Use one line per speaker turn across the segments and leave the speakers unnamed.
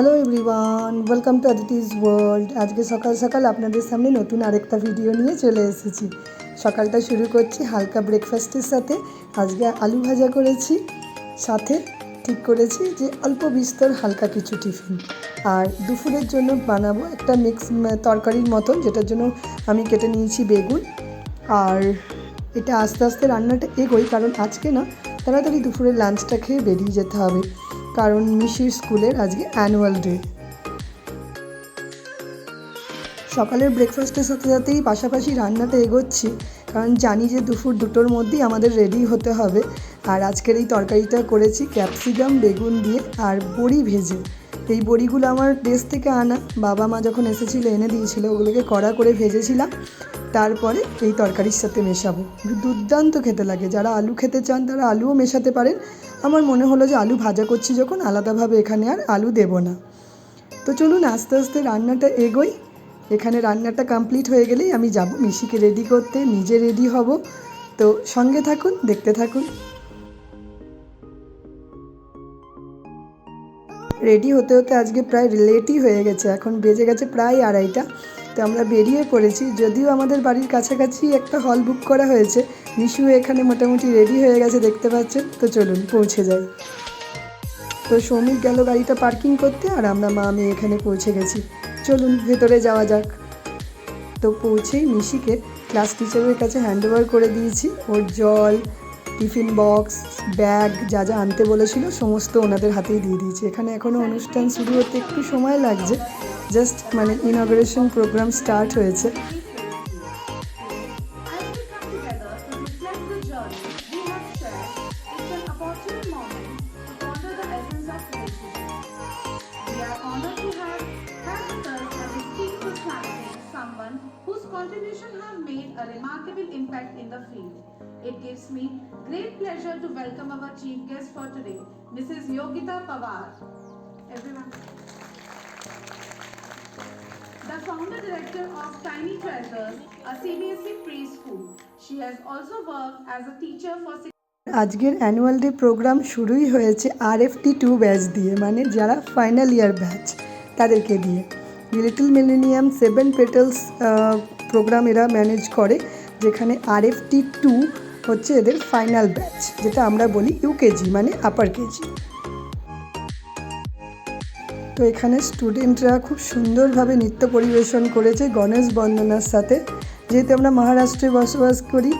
Hello everyone welcome to Aditi's world আজকে সকাল সকাল আপনাদের সামনে নতুন আরেকটা ভিডিও নিয়ে চলে এসেছি। সকালটা শুরু করছি হালকা ব্রেকফাস্টের সাথে। আজকে আলু ভাজা করেছি, সাথে ঠিক করেছি যে অল্প বিস্তর হালকা কিছু টিফিন। আর দুপুরের জন্য বানাবো একটা মিক্স তরকারির মতন, যেটার জন্য আমি কেটে নিয়েছি বেগুন। আর এটা আস্তে আস্তে রান্নাটা এগোই, কারণ আজকে না, তাড়াতাড়ি দুপুরের লাঞ্চটা খেয়ে বেরিয়ে যেতে হবে। কারণ মিশির স্কুলের আজকে অ্যানুয়াল ডে সকালের ব্রেকফাস্টের সাথে সাথেই পাশাপাশি রান্নাটা এগোচ্ছি, কারণ জানি যে দুপুর দুটোর মধ্যেই আমাদের রেডি হতে হবে। আর আজকের এই তরকারিটা করেছি ক্যাপসিকাম বেগুন দিয়ে আর বড়ি ভেজে। এই বড়িগুলো আমার দেশ থেকে আনা। বাবা মা যখন এসেছিল, এনে দিয়েছিল, ওগুলোকে কড়া করে ভেজেছিলাম। তারপরে এই তরকারির সাথে মেশাবো। দুর্দান্ত খেতে লাগে। যারা আলু খেতে চান, তারা আলুও মেশাতে পারেন। আমার মনে হলো যে আলু ভাজা করছি যখন আলাদাভাবে এখানে আর আলু দেব না। তো চলুন আস্তে আস্তে রান্নাটা এগোই। এখানে রান্নাটা কমপ্লিট হয়ে গেলেই আমি যাব মিশিকে রেডি করতে, নিজে রেডি হব। তো সঙ্গে থাকুন, দেখতে থাকুন। রেডি হতে হতে আজকে প্রায় লেটই হয়ে গেছে, এখন বেজে গেছে প্রায় আড়াইটা। তো আমরা বেরিয়ে পড়েছি। যদিও আমাদের বাড়ির কাছাকাছি একটা হল বুক করা হয়েছে। মিশু এখানে মোটামুটি রেডি হয়ে গেছে, দেখতে পাচ্ছেন? তো চলুন, পৌঁছে যাই। তো সৌমিক গেল গাড়িটা পার্কিং করতে আর আমরা মা, আমি এখানে পৌঁছে গেছি। চলুন, ভেতরে যাওয়া যাক। তো পৌঁছেই মিশিকে ক্লাস টিচারের কাছে হ্যান্ড ওভার করে দিয়েছি। ওর জল, টিফিন বক্স ব্যাগ যা যা আনতে বলেছিল, সমস্ত ওনাদের হাতেই দিয়ে দিয়েছি। এখানে এখনও অনুষ্ঠান শুরু হতে একটু সময় লাগছে। জাস্ট মানে ইনগ্রেশন প্রোগ্রাম স্টার্ট হয়েছে
As we come together to reflect the journey we have shared, it's an opportune moment to ponder the essence of relationship. We are honored to have had with us as esteemed personality someone whose contribution have made a remarkable impact in the field. It gives me great pleasure to welcome our chief guest for today, Mrs. Yogita Pawar. Founder director of Tiny Treasures, a CBSE preschool. She has also worked as a teacher for
আজকের annual day programme শুরুই হয়েছে আর F T two batch দিয়ে মানে যারা final year batch তাদেরকে দিয়ে little millennium seven petals programme এরা ম্যানেজ করে যেখানে আর এফ টি টু হচ্ছে এদের ফাইনাল ব্যাচ যেটা আমরা বলি ইউকেজি মানে আপার কেজি তো এখানে স্টুডেন্টরা খুব সুন্দরভাবে নৃত্য পরিবেশন করেছে গণেশ বন্দনার সাথে। যেহেতু আমরা মহারাষ্ট্রে বসবাস করি,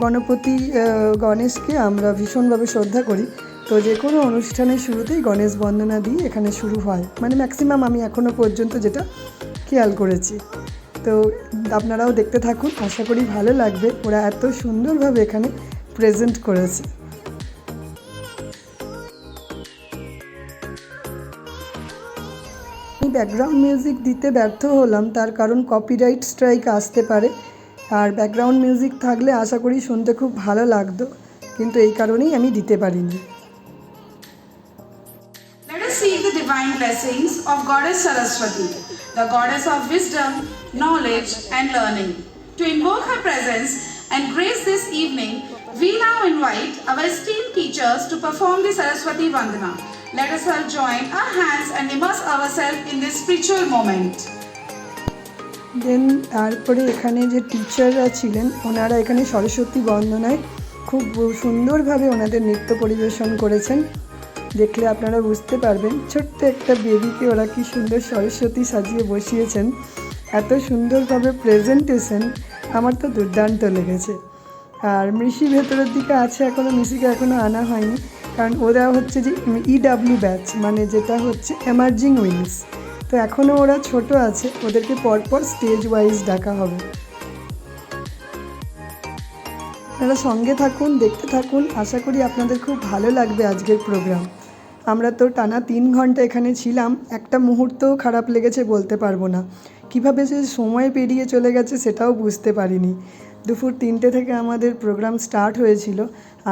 গণপতি গণেশকে আমরা ভীষণভাবে শ্রদ্ধা করি। তো যে কোনো অনুষ্ঠানের শুরুতেই গণেশ বন্দনা দিয়ে এখানে শুরু হয়। মানে ম্যাক্সিমাম আমি এখনও পর্যন্ত যেটা খেয়াল করেছি। তো আপনারাও দেখতে থাকুন, আশা করি ভালো লাগবে। ওরা এত সুন্দরভাবে এখানে প্রেজেন্ট করেছে। আমি ব্যাকগ্রাউন্ড মিউজিক দিতে ব্যর্থ হলাম তার কারণ কপিরাইট স্ট্রাইক আসতে পারে আর ব্যাকগ্রাউন্ড মিউজিক থাকলে আশা করি শুনতে খুব ভালো লাগতো কিন্তু এই কারণেই আমি দিতে পারিনি
seek the divine blessings of Goddess Saraswati, the goddess of wisdom, knowledge, and learning. To invoke her presence and grace this evening, we now invite our esteemed teachers to perform the Saraswati Vandana. Let us all join our hands and immerse ourselves in this spiritual moment.
দেন তারপরে এখানে যে টিচাররা ছিলেন, ওনারা এখানে সরস্বতী বন্দনায় খুব সুন্দরভাবে ওনাদের নৃত্য পরিবেশন করেছেন। দেখলে আপনারা বুঝতে পারবেন, ছোট্ট একটা বেবিকে ওরা কি সুন্দর সরস্বতী সাজিয়ে বসিয়েছেন, এত সুন্দরভাবে প্রেজেন্টেশন আমার তো দুর্দান্ত লেগেছে। আর মিশি ভেতরের দিকে আছে এখনও মিশিকে এখনও আনা হয়নি। কারণ ওরা হচ্ছে যে ইডাব্লিউ ব্যাচ মানে যেটা হচ্ছে এমার্জিং উইংস তো এখনও ওরা ছোট আছে, ওদেরকে পরপর স্টেজ ওয়াইজ ডাকা হবে। আপনারা সঙ্গে থাকুন, দেখতে থাকুন, আশা করি আপনাদের খুব ভালো লাগবে আজকের প্রোগ্রাম আমরা তো টানা তিন ঘণ্টা এখানে ছিলাম, একটা মুহূর্তও খারাপ লেগেছে বলতে পারব না। কীভাবে যে সময় পেরিয়ে চলে গেছে সেটাও বুঝতে পারিনি। দুপুর তিনটে থেকে আমাদের প্রোগ্রাম স্টার্ট হয়েছিল,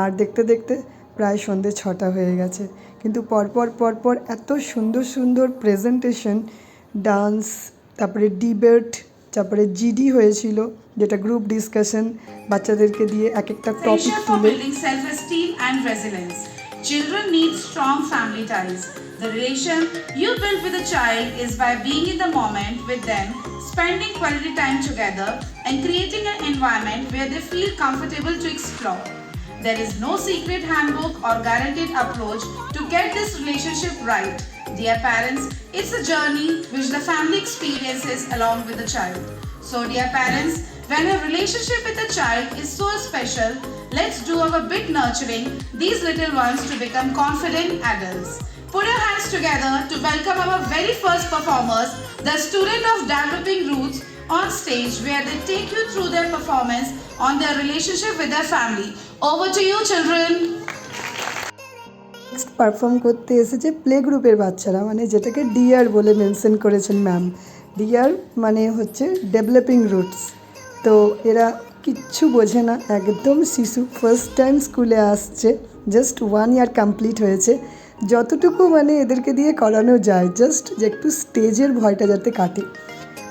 আর দেখতে দেখতে প্রায় সন্ধে ছটা হয়ে গেছে কিন্তু পরপর পরপর এত সুন্দর সুন্দর প্রেজেন্টেশন ডান্স তারপরে ডিবেট তারপরে জিডি হয়েছিল যেটা গ্রুপ ডিসকাশন বাচ্চাদেরকে দিয়ে এক একটা টপিক তুলে
children need strong family ties. The relation you build with a child is by being in the moment with them, spending quality time together, and creating an environment where they feel comfortable to explore. There is no secret handbook or guaranteed approach to get this relationship right. Dear parents, it's a journey which the family experiences along with the child. So, dear parents, when a relationship with a child is so special, let's do our bit nurturing these little ones to become confident adults. Put your hands together to welcome our very first performers, the student of developing roots on stage where they take you through their performance on their relationship with their family. Over to you, children.
Perform করতে এসেছে play গ্রুপের বাচ্চারা মানে যেটাকে DR বলে mention করেছেন ma'am DR মানে হচ্ছে ডেভেলপিং রুটস তো এরা কিচ্ছু বোঝে না, একদম শিশু। ফার্স্ট টাইম স্কুলে আসছে জাস্ট ওয়ান ইয়ার কমপ্লিট হয়েছে। যতটুকু মানে এদেরকে দিয়ে করানো যায় জাস্ট যে একটু স্টেজের ভয়টা যাতে কাটে।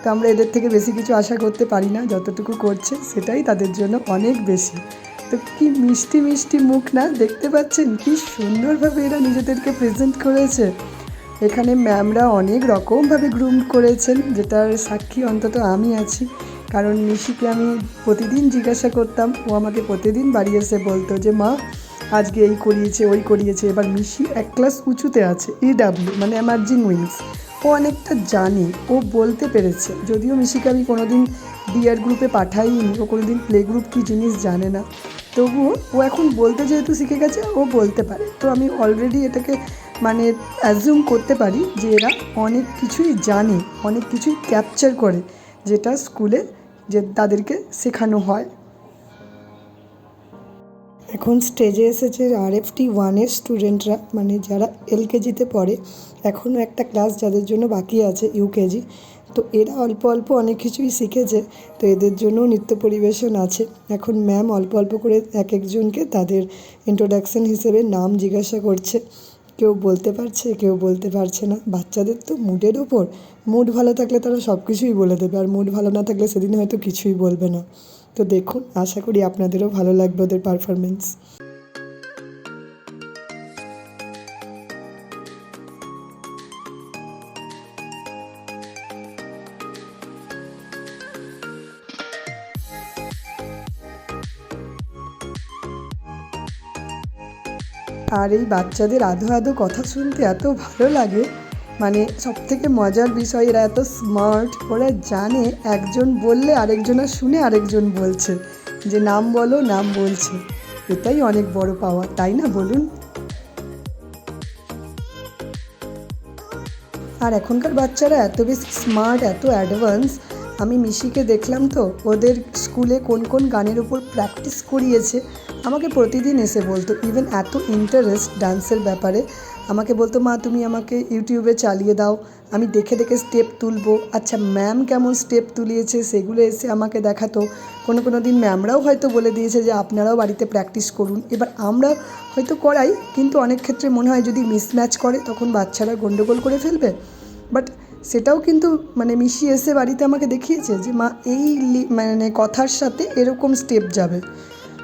তো আমরা এদের থেকে বেশি কিছু আশা করতে পারি না, যতটুকু করছে সেটাই তাদের জন্য অনেক বেশি। তো কি মিষ্টি মিষ্টি মুখ না? দেখতে পাচ্ছেন কি সুন্দরভাবে এরা নিজেদেরকে প্রেজেন্ট করেছে। এখানে ম্যামরা অনেক রকমভাবে গ্রুম করেছেন, যেটার সাক্ষী অন্তত আমি আছি। কারণ নিশিকে আমি প্রতিদিন জিজ্ঞাসা করতাম, ও আমাকে প্রতিদিন বাড়ি এসে বলতো যে, মা, আজকে এই করিয়েছে, ওই করিয়েছে। এবার মিশি এক ক্লাস উঁচুতে আছে ইডাব্লিউ মানে অ্যামার্জিং উইংস ও অনেকটা জানে, ও বলতে পেরেছে। যদিও মিশিকে আমি কোনোদিন ডিআর গ্রুপে পাঠাইনি, ও কোনোদিন প্লে গ্রুপ কী জিনিস জানে না। তবুও ও এখন বলতে যেহেতু শিখে গেছে, ও বলতে পারে। তো আমি অলরেডি এটাকে মানে অ্যাজিউম করতে পারি যে এরা অনেক কিছুই জানে, অনেক কিছুই ক্যাপচার করে, যেটা স্কুলে যে তাদেরকে শেখানো হয়। এখন স্টেজে এসেছে আর এফ টি ওয়ানের স্টুডেন্টরা মানে যারা এলকেজিতে পড়ে, এখনও একটা ক্লাস যাদের জন্য বাকি আছে ইউকেজি তো এরা অল্প অল্প অনেক কিছুই শিখেছে, তো এদের জন্যও নৃত্য পরিবেশন আছে। এখন ম্যাম অল্প অল্প করে এক একজনকে তাদের ইন্ট্রোডাকশন হিসেবে নাম জিজ্ঞাসা করছে। কেউ বলতে পারছে, কেউ বলতে পারছে না। বাচ্চাদের তো মুডের ওপর। মুড ভালো থাকলে তারা সব কিছুই বলে দেবে, আর মুড ভালো না থাকলে সেদিন হয়তো কিছুই বলবে না। তো দেখুন, আশা করি আপনাদেরও ভালো লাগবে ওদের পারফরমেন্স আর এই বাচ্চাদের আধো আধো কথা শুনতে এত ভালো লাগে মানে সব থেকে মজার বিষয়, এরা এত স্মার্ট ওরা জানে একজন বললে আরেকজনের শুনে আরেকজন বলছে। যে নাম বলো, নাম বলছে। এটাই অনেক বড় পাওয়া তাই না বলুন? আর এখনকার বাচ্চারা এত বেশি স্মার্ট এত অ্যাডভান্স আমি মিশিকে দেখলাম তো, ওদের স্কুলে কোন কোন গানের উপর প্র্যাকটিস করিয়েছে। আমাকে প্রতিদিন এসে বলতো ইভেন এত ইন্টারেস্ট ডান্সের ব্যাপারে। আমাকে বলতো, মা, তুমি আমাকে ইউটিউবে চালিয়ে দাও। আমি দেখে দেখে স্টেপ তুলবো। আচ্ছা ম্যাম কেমন স্টেপ তুলিয়েছে? সেগুলো এসে আমাকে দেখাতো। কোনো কোনো দিন ম্যামরাও হয়তো বলে দিয়েছে যে, আপনারাও বাড়িতে প্র্যাকটিস করুন। এবার আমরা হয়তো করাই, কিন্তু অনেক ক্ষেত্রে মনে হয় যদি মিসম্যাচ করে, তখন বাচ্চারা গন্ডগোল করে ফেলবে। বাট সেটাও কিন্তু মানে মিশিয়ে এসে বাড়িতে আমাকে দেখিয়েছে যে, মা, এই মানে কথার সাথে এরকম স্টেপ যাবে।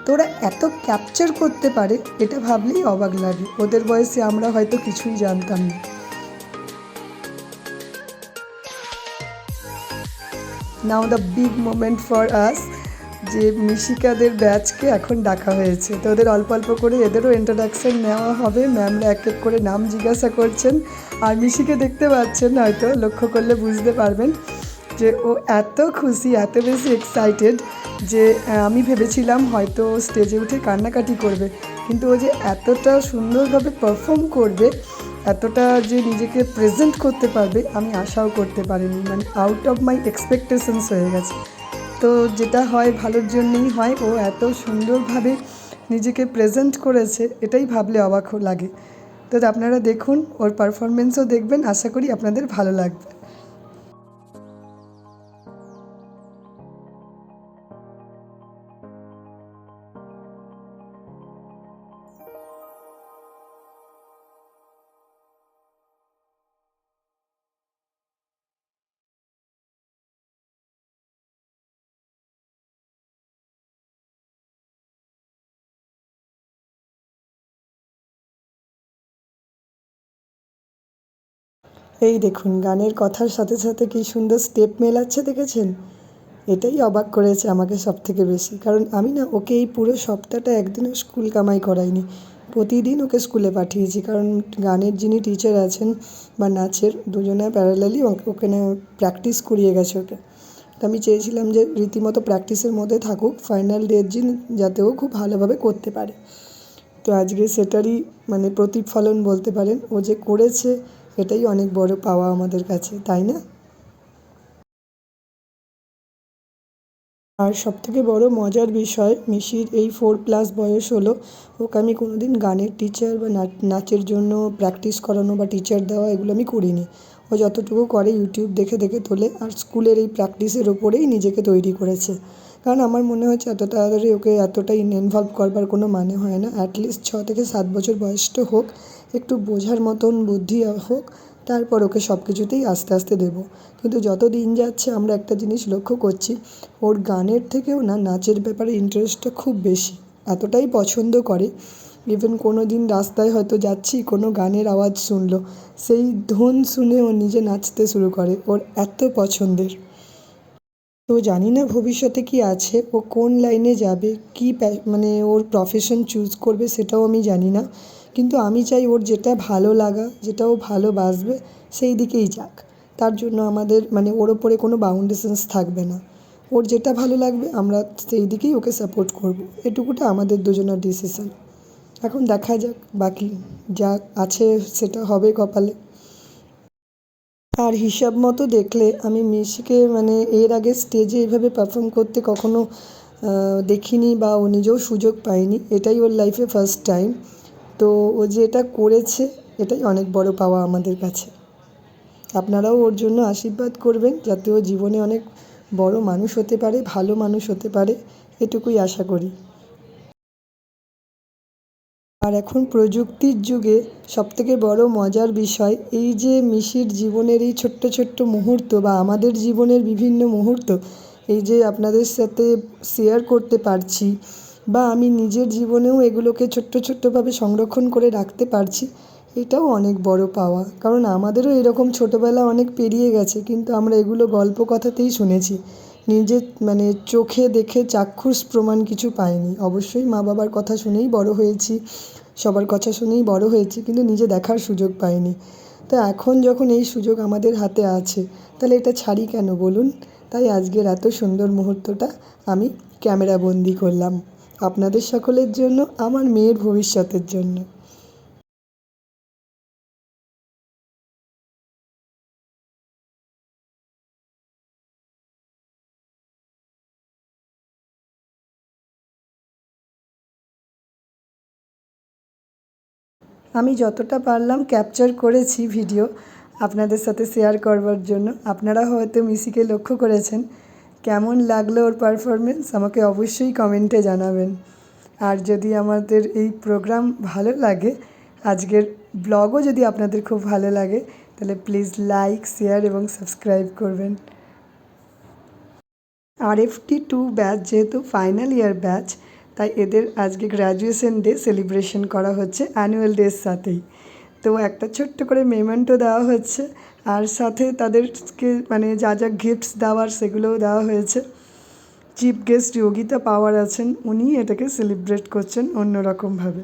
তো ওরা এত ক্যাপচার করতে পারে, এটা ভাবলেই অবাক লাগে। ওদের বয়সে আমরা হয়তো কিছুই জানতাম না। Now the big moment for us যে মিশিকাদের ব্যাচকে এখন ডাকা হয়েছে। তো ওদের অল্প অল্প করে এদেরও ইন্ট্রোডাকশন নেওয়া হবে। ম্যামরা এক এক করে নাম জিজ্ঞাসা করছেন। আর মিশিকে দেখতে পাচ্ছেন হয়তো, লক্ষ্য করলে বুঝতে পারবেন যে ও এত খুশি, এত বেশি এক্সাইটেড যে আমি ভেবেছিলাম হয়তো স্টেজে উঠে কান্নাকাটি করবে। কিন্তু ও যে এতটা সুন্দরভাবে পারফর্ম করবে, এতটা যে নিজেকে প্রেজেন্ট করতে পারবে, আমি আশাও করতে পারিনি। মানে আউট অফ মাই এক্সপেকটেশনস হয়ে গেছে। তো যেটা হয়, ভালোর জন্যই হয়, ও এত সুন্দরভাবে নিজেকে প্রেজেন্ট করেছে, এটাই ভাবলে অবাক লাগে। তো আপনারা দেখুন, ওর পারফরমেন্সও দেখবেন, আশা করি আপনাদের ভালো লাগবে। এই দেখুন, গানের কথার সাথে সাথে কী সুন্দর স্টেপ মেলাচ্ছে, দেখেছেন? এটাই অবাক করেছে আমাকে সব থেকে বেশি। কারণ আমি না ওকে এই পুরো সপ্তাহটা একদিনও স্কুল কামাই করাইনি। প্রতিদিন ওকে স্কুলে পাঠিয়েছি। কারণ গানের যিনি টিচার আছেন বা নাচের দুজনে প্যারালালি ওখানে প্র্যাকটিস করিয়ে গেছে ওকে। তো আমি চেয়েছিলাম যে রীতিমতো প্র্যাকটিসের মধ্যে থাকুক ফাইনাল ডের দিন যাতে ও খুব ভালোভাবে করতে পারে। তো আজকে সেটারই মানে প্রতিফলন বলতে পারেন। ও যে করেছে এটাই অনেক বড় পাওয়া আমাদের কাছে, তাই না? আর সবথেকে বড় মজার বিষয় মিশির এই ফোর প্লাস বয়স হলো, ওকে আমি কোনো দিন গানের টিচার বা নাচের জন্য প্র্যাকটিস করানো বা টিচার দেওয়া এগুলো আমি করিনি। ও যতটুকু করে ইউটিউব দেখে দেখে তোলে আর স্কুলের এই প্র্যাকটিসের ওপরেই নিজেকে তৈরি করেছে। কারণ আমার মনে হচ্ছে এত তাড়াতাড়ি ওকে এতটা ইনভলভ করবার কোনো মানে হয় না অ্যাটলিস্ট ছ থেকে সাত বছর বয়সটা হোক। একটু বোঝার মতন বুদ্ধি হোক, তারপর ওকে সব কিছুতেই আস্তে আস্তে দেবো। কিন্তু যত দিন যাচ্ছে, আমরা একটা জিনিস লক্ষ্য করছি, ওর গানের থেকেও না, নাচের ব্যাপারে ইন্টারেস্টটা খুব বেশি, এতটাই পছন্দ করে। ইভেন কোনো দিন রাস্তায় হয়তো যাচ্ছি, কোনো গানের আওয়াজ শুনলো, সেই ধুন শুনে ও নিজে নাচতে শুরু করে, ওর এত পছন্দের। তো জানি না ভবিষ্যতে কী আছে, ও কোন লাইনে যাবে, কী মানে ওর প্রফেশন চুজ করবে, সেটাও আমি জানি না। কিন্তু আমি চাই ওর যেটা ভালো লাগা, যেটা ও ভালোবাসবে, সেই দিকেই যাক। তার জন্য আমাদের মানে ওর ওপরে কোনো বাউন্ডেশনস থাকবে না। ওর যেটা ভালো লাগবে, আমরা সেই দিকেই ওকে সাপোর্ট করব। এটুকুটা আমাদের দুজনের ডিসিশন এখন দেখা যাক বাকি যা আছে সেটা হবে কপালে। আর হিসাব মতো দেখলে আমি মিশিকে মানে এর আগে স্টেজে এভাবে পারফর্ম করতে কখনো দেখিনি বা ও নিজেও সুযোগ পায়নি। এটাই ওর লাইফে ফার্স্ট টাইম তো ও যে এটা করেছে, এটাই অনেক বড় পাওয়া আমাদের কাছে। আপনারাও ওর জন্য আশীর্বাদ করবেন যাতে ও জীবনে অনেক বড় মানুষ হতে পারে, ভালো মানুষ হতে পারে, এটুকুই আশা করি। আর এখন প্রযুক্তির যুগে সবথেকে বড় মজার বিষয়, এই যে মিশির জীবনের এই ছোট্ট ছোট্ট মুহূর্ত বা আমাদের জীবনের বিভিন্ন মুহূর্ত, এই যে আপনাদের সাথে শেয়ার করতে পারছি বা আমি নিজের জীবনেও এগুলোকে ছোট্ট ছোট্টভাবে সংরক্ষণ করে রাখতে পারছি, এটাও অনেক বড় পাওয়া। কারণ আমাদেরও এরকম ছোটোবেলা অনেক পেরিয়ে গেছে, কিন্তু আমরা এগুলো গল্প কথাতেই শুনেছি। নিজের মানে চোখে দেখে চাক্ষুষ প্রমাণ কিছু পাইনি। অবশ্যই মা বাবার কথা শুনেই বড় হয়েছি, সবার কথা শুনেই বড় হয়েছি, কিন্তু নিজে দেখার সুযোগ পাইনি। তো এখন যখন এই সুযোগ আমাদের হাতে আছে, তাহলে এটা ছাড়ি কেন বলুন? তাই আজকের এত সুন্দর মুহূর্তটা আমি ক্যামেরা বন্দি করলাম। আপনাদের সকলের জন্য, আমার মেয়ের ভবিষ্যতের জন্য। আমি যতটা পারলাম ক্যাপচার করেছি ভিডিও আপনাদের সাথে শেয়ার করবার জন্য। আপনারা হয়তো মিসিকে লক্ষ্য করেছেন কেমন লাগল ওর পারফরমেন্স আমাকে অবশ্যই কমেন্টে জানাবেন। আর যদি আমাদের এই প্রোগ্রাম ভালো লাগে, আজকের ব্লগও যদি আপনাদের খুব ভালো লাগে, তাহলে প্লিজ লাইক শেয়ার এবং সাবস্ক্রাইব করবেন। আর এফটি টু ব্যাচ যেহেতু ফাইনাল ইয়ার ব্যাচ তাই এদের আজকে গ্র্যাজুয়েশন ডে সেলিব্রেশন করা হচ্ছে অ্যানুয়াল ডের সাথেই। তো একটা ছোট্ট করে মেমেন্টও দেওয়া হচ্ছে। আর সাথে তাদেরকে মানে যা যা গিফটস দেওয়ার সেগুলোও দেওয়া হয়েছে। চিফ গেস্ট যোগিতা পাওয়ার আছেন, উনি এটাকে সেলিব্রেট করছেন অন্যরকমভাবে।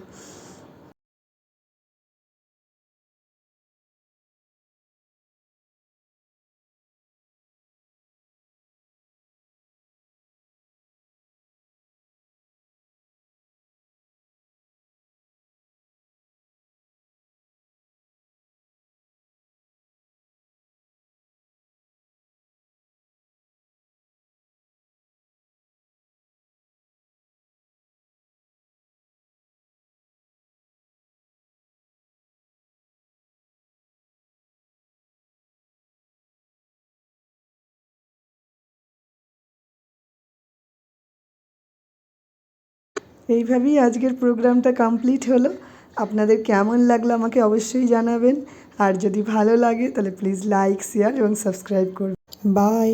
এইভাবেই আজকের প্রোগ্রামটা কমপ্লিট হলো। আপনাদের কেমন লাগল আমাকে অবশ্যই জানাবেন। আর যদি ভালো লাগে তাহলে প্লিজ লাইক, শেয়ার এবং সাবস্ক্রাইব করবেন। বাই।